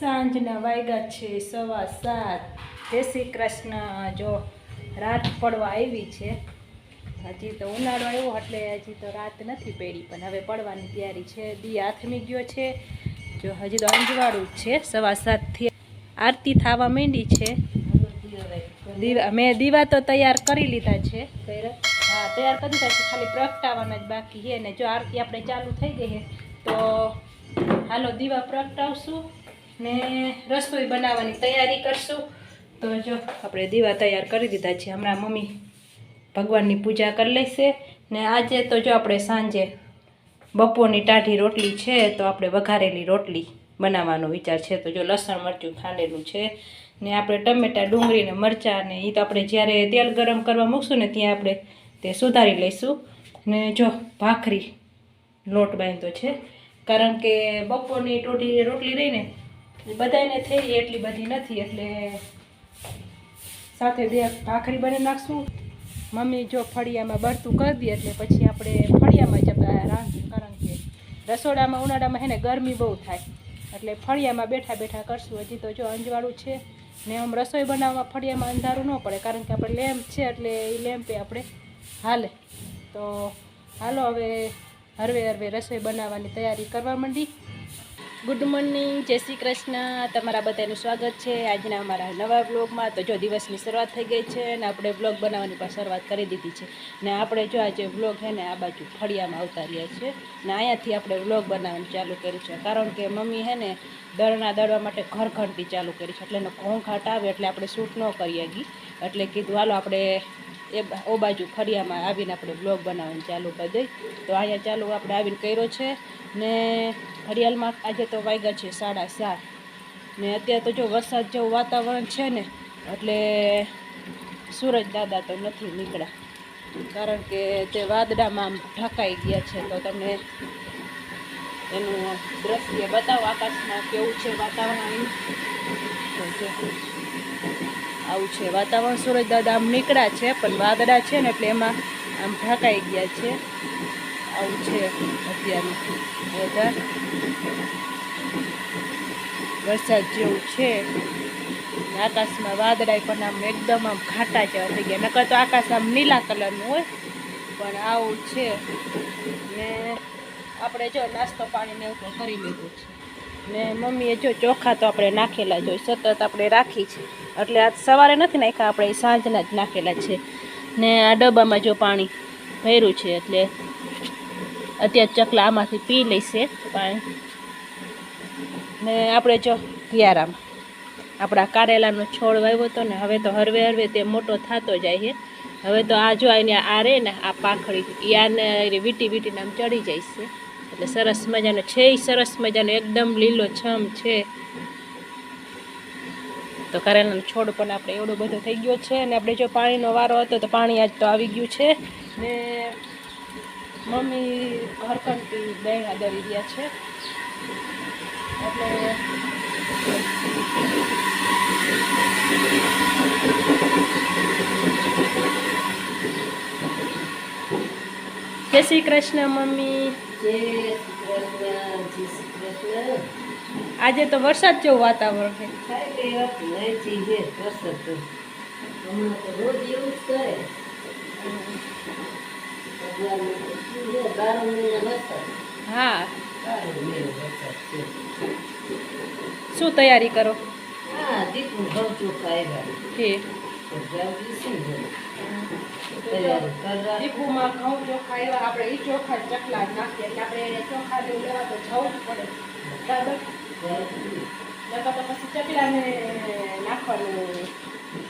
સાંજના વાગ્યા છે સવા સાત. જય શ્રી કૃષ્ણ. જો રાત પડવા આવી છે હજી તો ઉનાળો આવ્યો એટલે હજી તો રાત નથી પડી પણ હવે પડવાની તૈયારી છે. દી હાથમી ગયો છે જો હજી તો અંજવાળું જ છે સવા સાતથી આરતી થવા માંડી છે. દીવા મેં દીવા તો તૈયાર કરી લીધા છે. હા તૈયાર કરી દીધા છે ખાલી પ્રગટાવાના જ બાકી છે ને જો આરતી આપણે ચાલુ થઈ ગઈ છે તો હાલો દીવા પ્રગટાવશું. ને રસોઈ બનાવવાની તૈયારી કરશું. તો જો, આપણે દીવા તૈયાર કરી દીધા છે. હમણાં મમ્મી ભગવાનની પૂજા કરી લેશે. ને આજે તો જો આપણે સાંજે બપોરની ટાઢી રોટલી છે, તો આપણે વઘારેલી રોટલી બનાવવાનો વિચાર છે. તો જો લસણ, મરચું, ખાંડેલું છે. ને આપણે ટમેટાં, ડુંગળી ને મરચાં ને એ તો આપણે જ્યારે તેલ ગરમ કરવા મૂકશું ને ત્યાં આપણે તે સુધારી લઈશું. ને જો ભાખરી લોટ બાંધ્યો છે. કારણ કે બપોરની ટોટી રોટલી રહીને બધાને થઈ એટલી બધી નથી, એટલે સાથે બે ભાખરી બની નાખશું. મમ્મી જો ફળિયામાં બળતું કરી દઈએ એટલે પછી આપણે ફળિયામાં જ રાંધી કારણ કે રસોડામાં, ઉનાળામાં હેને ગરમી બહુ થાય. એટલે ફળિયામાં બેઠા બેઠા કરશું. હજી તો જો અંજવાળું છે, ને આમ રસોઈ બનાવવા ફળિયામાં અંધારું ન પડે, કારણ કે આપણે લેમ્પ છે, એટલે એ લેમ્પે આપણે હાલે. તો હાલો હવે હરવે હરવે રસોઈ બનાવવાની તૈયારી કરવા માંડી. ગુડ મોર્નિંગ જય શ્રી કૃષ્ણ. તમારા બધાનું સ્વાગત છે. આજના અમારા નવા બ્લોગમાં તો જો દિવસની શરૂઆત થઈ ગઈ છે અને આપણે બ્લોગ બનાવવાની પણ શરૂઆત કરી દીધી છે. ને આપણે જો આજે બ્લોગ છે ને આ બાજુ ફળિયામાં આવતા રહ્યા છીએ ને અહીંયાથી આપણે બ્લોગ બનાવવાનું ચાલુ કર્યું છે. કારણ કે મમ્મી છે ને દળના દળવા માટે ઘર ઘંટી ચાલુ કરી છે. એટલે એનો ઘોંઘાટ આવે એટલે આપણે શૂટ ન કરીએ શકી એટલે કીધું, હાલો, આપણે એ ઓ બાજુ ફળિયામાં આવીને આપણે બ્લોગ બનાવવાનું ચાલુ કરી દઈ. તો અહીંયા ચાલુ આપણે આવીને કર્યો છે ને ફરિયાલમાં આજે તો વાગ્યા છે સાડા સાત. ને અત્યારે તો જો વરસાદ જેવું વાતાવરણ છે ને, એટલે સૂરજ દાદા તો નથી નીકળ્યા. કારણ કે તે વાદળામાં ઢકાઈ ગયા છે. તો તમને એનું દ્રશ્ય બતાવો. આકાશમાં કેવું છે વાતાવરણ? આવું છે. વાતાવરણ સૂરજ દાદા આમ નીકળ્યા છે, પણ વાદળા છે ને એટલે એમાં આમ ઢાંકાઈ ગયા છે. આવું છે અત્યારનું. વેધર વરસાદ જેવું છે. આકાશમાં વાદળાય પણ આમ એકદમ આમ ઘાટા જેવા થઈ ગયા. નકર તો આકાશ આમ નીલા કલરનું હોય, પણ આવું છે. ને આપણે જો નાસ્તો પાણીને એવું કરી લીધું છે. ને મમ્મીએ જો ચોખા તો આપણે નાખેલા જો સતત આપણે રાખી છે. એટલે આજ સવારે નથી નાખ્યા, આપણે સાંજના જ નાખેલા છે. ને આ ડબ્બામાં જો પાણી ભર્યું છે, એટલે અત્યારે ચકલા આમાંથી પી લઈશે પાણી. ને આપણે જો કિયારામાં, આપણા કારેલાનો છોડ વાવ્યો હતો ને, હવે તો હરવે હરવે તે મોટો થતો જાય છે. હવે તો આ જો આ રે ને આ પાખડી આને વીટી વીટીને આમ ચડી જાય છે. એટલે સરસ મજાનો છે ઈ સરસ મજાનો એકદમ લીલો છમ છે. તો કરેલાનો છોડ પણ આપણે એવડો બધો થઈ ગયો છે અને આપણે જો પાણીનો વારો હતો તો પાણી આજ તો આવી ગયું છે. ને મમ્મી ઘરકંટી દહીંડા દરી રહ્યા છે. એટલે જય શ્રી કૃષ્ણ મમ્મી. આજે તો વરસાદ જેવું વાતાવરણ છે. હા. શું તૈયારી કરો? કે દીપુમાં ઘઉં ચોખા એવા આપણે એ ચોખા જ ચકલા જ નાખીએ એટલે આપણે ચોખા જેવું લેવા તો જવું જ પડે. બરાબર? નકર તો પછી ચકલાને નાખવાનું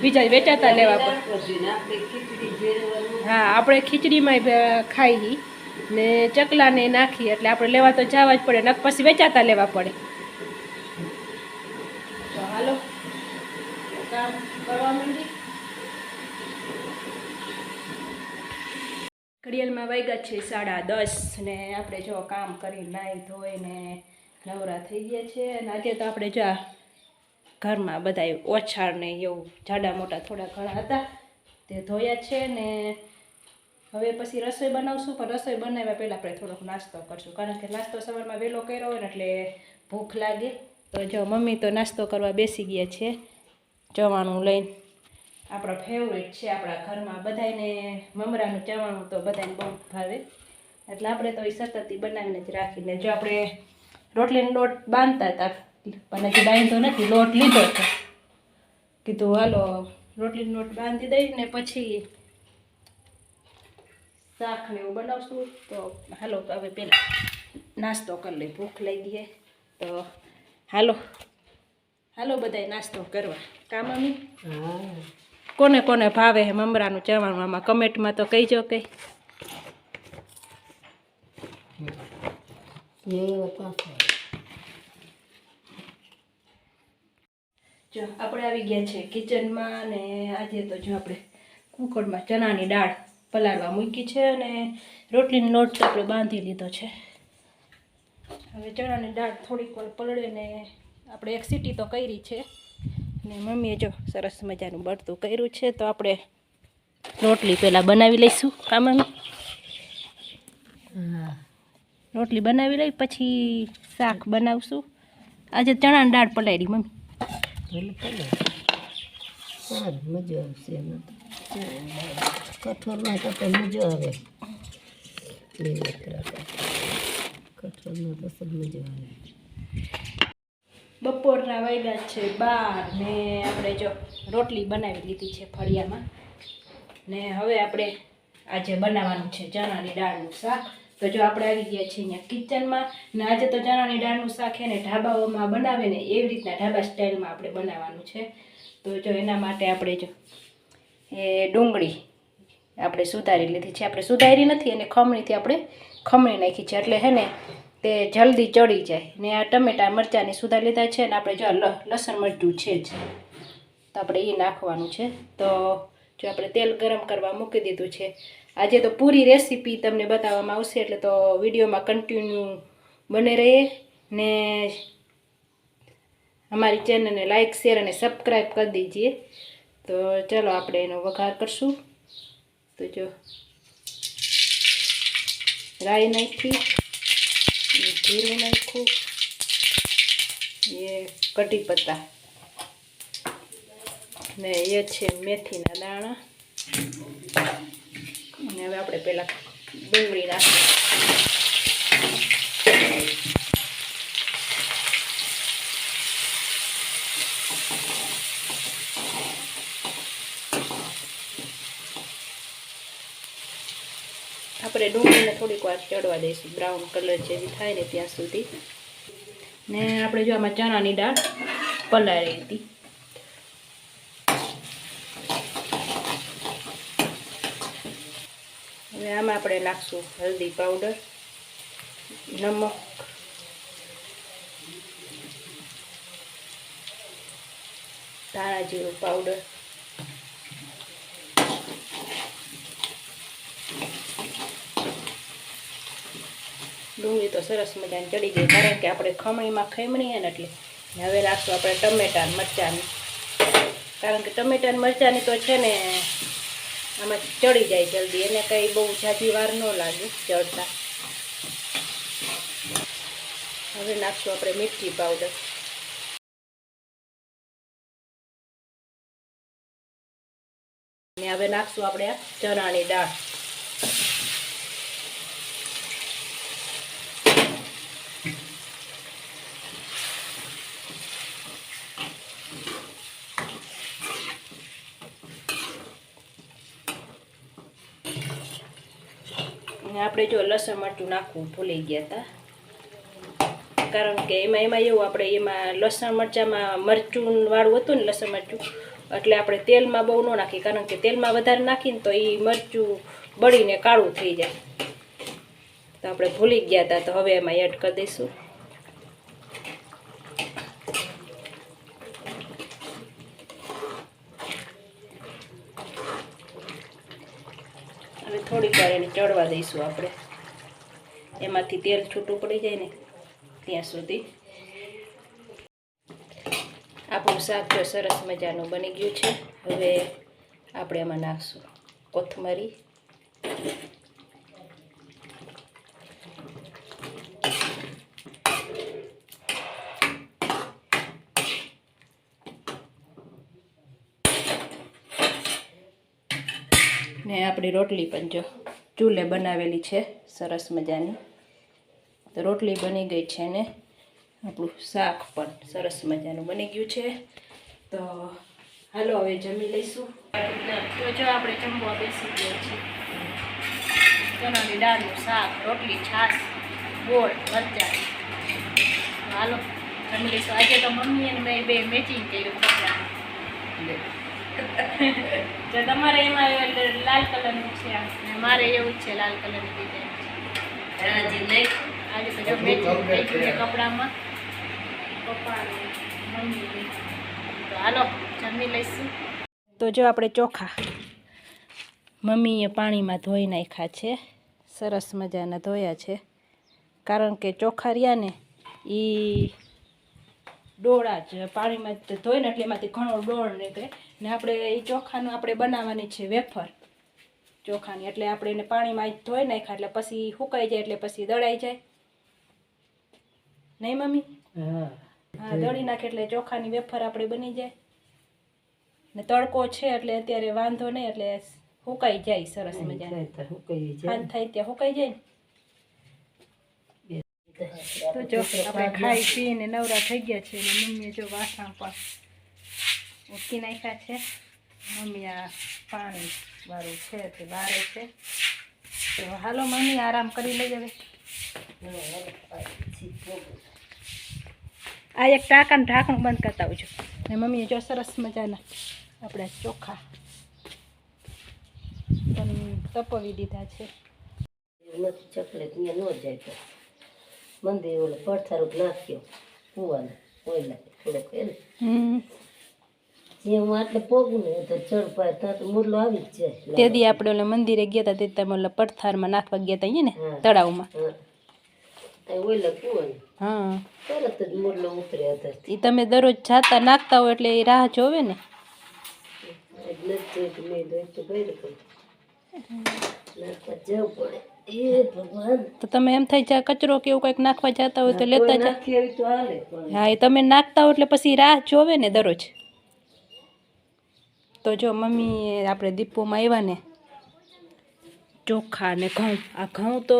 બીજા વેચાતા લેવા પડે. હા આપણે ખીચડીમાં ખાઈ ને ચકલાને નાખી એટલે આપણે લેવા તો જવા જ પડે નક પછી વેચાતા લેવા પડે. હાલો કામ કરવા માંડી? ઘડિયાળમાં વાગ્યા છે, સાડા દસ ને આપણે જો કામ કરી નાહી ધોઈને નવરા થઈ ગયા છે અને આજે તો આપણે જો ઘરમાં બધા ઓછાળ ને એવું જાડા મોટા થોડા ઘણા હતા, તે ધોયા છે ને હવે પછી રસોઈ બનાવશું, પણ રસોઈ બનાવ્યા પહેલાં આપણે થોડોક નાસ્તો કરશું, કારણ કે નાસ્તો સવારમાં વહેલો કર્યો હોય ને એટલે ભૂખ લાગે. તો જો મમ્મી તો નાસ્તો કરવા બેસી ગયા છે, જવાનું લઈને. આપણા ફેવરેટ છે આપણા ઘરમાં. બધાને મમરાનું ચવાણું તો બધાને બહુ ભાવે. એટલે આપણે તો એ સતત બનાવીને જ રાખીને જો આપણે રોટલીનો લોટ બાંધતા હતા, પણ હજી બાંધતો નથી, લોટ લીધો હતો કીધું, હાલો, રોટલીનો લોટ બાંધી દઈને પછી શાક ને એવું બનાવશું. તો હાલો હવે પહેલાં નાસ્તો કરી લઈ ભૂખ લાગી છે તો હાલો હાલો બધાય નાસ્તો કરવા. કામ મમ્મી? કોને કોને ભાવે હે મમરાનું ચવાણું? કમેન્ટમાં તો કહીજો કે. જો, આપણે આવી ગયા છે કિચનમાં ને આજે તો જો આપણે કુકરમાં ચણાની દાળ પલાળવા મૂકી છે અને રોટલીનો લોટ આપણે બાંધી લીધો છે. હવે ચણાની દાળ થોડીક વાર પલળે ને આપણે એક સીટી તો કરી છે. ને મમ્મીએ જો સરસ મજાનું બળતું કર્યું છે તો આપણે રોટલી પહેલાં બનાવી લઈશું. કા મમ્મી? રોટલી બનાવી લઈ પછી શાક બનાવશું. આજે ચણાની દાળ પલાળી મમ્મી. સારું મજા આવશે એમાં કઠોળમાં તો મજા આવે. કઠોળમાં મજા આવે. બપોરના વાગ્યા છે બાર ને આપણે જો રોટલી બનાવી લીધી છે ફળિયામાં. ને હવે આપણે આજે બનાવવાનું છે ચણાની દાળનું શાક. તો જો આપણે આવી ગયા છીએ અહીંયા કિચનમાં, ને આજે તો ચણાની દાળનું શાક છે ને ઢાબાઓમાં બનાવે ને એવી રીતના ઢાબા સ્ટાઇલમાં આપણે બનાવવાનું છે. તો જો એના માટે આપણે જો એ ડુંગળી આપણે સુધારી લીધી છે. આપણે સુધારી નથી અને ખમણીથી આપણે ખમણી નાખી છે. એટલે હે ને તે જલ્દી ચડી જાય. ને આ ટમેટા, મરચાંની સુધા લીધા છે અને આપણે જો લસણ, મરચું છે જ. તો આપણે એ નાખવાનું છે. તો જો આપણે તેલ ગરમ કરવા મૂકી દીધું છે. આજે તો પૂરી રેસીપી તમને બતાવવામાં આવશે, એટલે તો વિડીયોમાં કન્ટિન્યુ બને રહીએ. ને અમારી ચેનલને લાઇક શેર અને સબસ્ક્રાઈબ કરી દીજીએ તો ચલો આપણે એનો વઘાર કરશું. તો જો, રાઈ નાખી. જીરું નાખું એ કઢી પત્તા ને એ છે મેથીના દાણા અને હવે આપણે પહેલાં ડુંગળી નાખી આપણે ડુંગળીને થોડીક વાર ચડવા દઈશું. બ્રાઉન કલર જેવી થાય ને ત્યાં સુધી. ને આપણે જો આમાં ચણાની દાળ પલાળી હતી. હવે આમાં આપણે નાખશું હલ્દી પાવડર નમક. ધાણા જીરું પાવડર ડુંગળી તો સરસ મજાની ચડી ગઈ, કારણ કે આપણે ખમણીમાં ખમણીએ ને એટલે હવે નાખશું આપણે ટમેટા ને મરચાંની. કારણ કે ટમેટા ને મરચાંની તો છે ને, આમાં ચડી જાય જલ્દી, એને કંઈ બહુ ઝાઝી વાર ન લાગે ચડતા. હવે નાખશું આપણે મીઠી પાવડર ને હવે નાખશું આપણે આ ચણાની દાળ. આપણે જો લસણ મરચું નાખવું ભૂલી ગયા હતા કારણ કે એમાં એમાં એવું આપણે એમાં લસણ મરચાંમાં મરચુંવાળું હતું ને લસણ મરચું, એટલે આપણે તેલમાં બહુ ન નાખીએ, કારણ કે તેલમાં વધારે નાખીને તો એ મરચું બળીને કાળું થઈ જાય. તો આપણે ભૂલી ગયા હતા તો હવે એમાં એડ કરી દઈશું. ચડવા દઈશું આપણે. એમાંથી તેલ છૂટું પડી જાય ને, ત્યાં સુધી. આપણું શાક તો સરસ મજાનું બની ગયું છે. હવે આપણે એમાં નાખશું કોથમરી. ને આપણી રોટલી પણ જો ચૂલે બનાવેલી છે, સરસ મજાની. તો રોટલી બની ગઈ છે ને, આપણું શાક પણ સરસ મજાનું બની ગયું છે. તો હાલો હવે જમી લઈશું. તો જો આપણે જમવા બેસી ગયા છીએ. ચણાની દાળનું શાક, રોટલી, છાશ, ગોળ, મરચાં. હાલો, જમી લઈશું. આજે તો મમ્મી અને મેં બે મેચિંગ કર્યું. જો તમારે એમાં એટલે લાલ કલરનું છે આ, મારે એવું જ છે લાલ કલરની ડિઝાઇન છે. આજે તો જો મેચિંગ થઈ ગયું છે કપડામાં. પપ્પા મમ્મી તો હાલો જમી લઈશું. તો જો આપણે ચોખા. મમ્મીએ પાણીમાં ધોઈ નાખ્યા છે. સરસ મજાના ધોયા છે. કારણ કે ચોખા રહ્યા ને એ ડોળા જ પાણીમાં જ ધોઈને એટલે એમાંથી ઘણો ડોળ નીકળે. ને આપણે એ ચોખાનું આપણે બનાવવાની છે વેફર. ચોખાની એટલે આપણે એને પાણીમાં ધોઈ નાખ્યા એટલે પછી સુકાઈ જાય એટલે પછી દળાઈ જાય. નહીં મમ્મી? હા. દળી નાખે એટલે ચોખાની વેફર આપણે બની જાય. ને તડકો છે એટલે અત્યારે વાંધો નહીં એટલે સુકાઈ જાય સરસ મજા ખાંડ થાય ત્યાં સુકાઈ જાય તો જો આપણે ખાઈ પીને નવરા થઈ ગયા છે મમ્મીએ જો વાસણ પણ ઉટકી નાખ્યા છે. મમ્મી આ પાણી વાળું છે તે વારે છે. તો હાલો મમ્મી આરામ કરી લઈ હવે. આ એક ટાંકાનું ઢાંકણું બંધ કરતા આવજો. ને મમ્મીએ જો સરસ મજાના આપણે ચોખા પણ તપવી દીધા છે. નથી ચકલે ત્યાં ન જાય તો. મંદિર ઓલો પડથારો નાખ્યો કુવાનું ઓઈલા થોડોક એને હમ જે હું આટલે પોગું ને તો જાય. દી આપણે ઓલે મંદિરે ગયા હતા તે તમે ઓલા પડથારમાં નાખવા ગયા હતા ને હા. તળાવમાં? હા. હા. એ તમે દરરોજ જાતા નાખતા હોય એટલે એ રાહ જોવે ને? તો તમે એમ થાય જા કચરો કે એવું કંઈક નાખવા જતા હોય તો લેતા જા. નાખી આવી તો હાલે પણ. હા એ તમે નાખતા હોય એટલે પછી રાહ જોવે ને દરરોજ? તો જો મમ્મી આપણે દીપોમાં આવ્યા ને, ચોખા ને ઘઉં. આ ઘઉં તો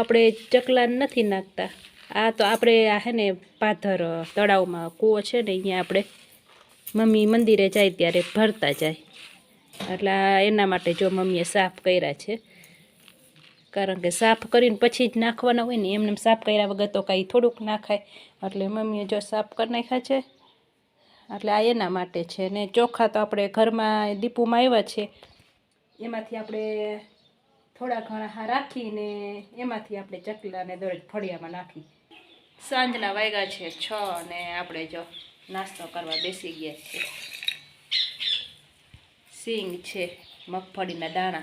આપણે ચકલા નથી નાખતા. આ તો આપણે આ હે ને પાથર તળાવમાં કૂવો છે ને અહીંયા આપણે, મમ્મી મંદિરે જાય ત્યારે ભરતા જાય. એટલે એના માટે જો મમ્મીએ સાફ કર્યા છે. કારણ કે સાફ કરીને પછી જ નાખવાના હોય ને, એમને એમ સાફ કર્યા વગર તો કાંઈ થોડુંક નાખાય. એટલે મમ્મીએ જો સાફ કરી નાખ્યા છે એટલે આ એના માટે છે. ને ચોખા તો આપણે ઘરમાં દીપુમાં આવ્યા છે. એમાંથી આપણે થોડા ઘણા રાખીને એમાંથી આપણે ચકલાને દરરોજ ફળિયામાં નાખી. સાંજના વાગ્યા છે છ અને આપણે જો નાસ્તો કરવા બેસી ગયા છે. સિંગ છે મગફળીના દાણા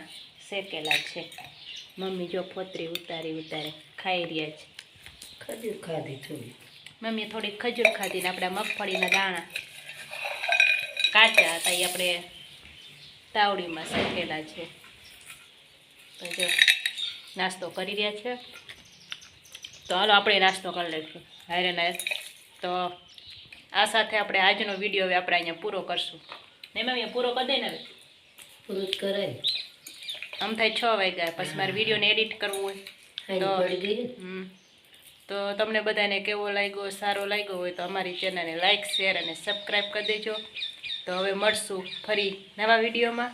શેકેલા છે. મમ્મી જો ફોતરી ઉતારી ઉતારે ખાઈ રહ્યા છે. ખજૂર ખાધી થોડી. મમ્મીએ થોડી ખજૂર ખાધી ને આપણા મગફળીના દાણા કાચા હતા એ આપણે તાવડીમાં શેકેલા છે. તો જો નાસ્તો કરી રહ્યા છે. તો હાલો આપણે નાસ્તો કરી લઈશું. હારે ના તો આ સાથે આપણે આજનો વીડિયો હવે આપણે અહીંયા પૂરો કરશું. નહીં અહીંયા પૂરો કરી દે ને હવે. પૂરો જ કરાય. આમ થાય છ વાગ્યા પછી મારે વિડીયોને એડિટ કરવું હોય. તો-. તો તમને બધાને કેવો લાગ્યો સારો લાગ્યો હોય તો અમારી ચેનલને લાઇક શેર અને સબસ્ક્રાઈબ કરી દેજો. તો હવે મળશું ફરી નવા વિડીયોમાં.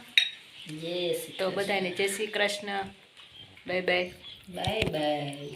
તો બધાને જય Shri Krishna. Bye bye bye bye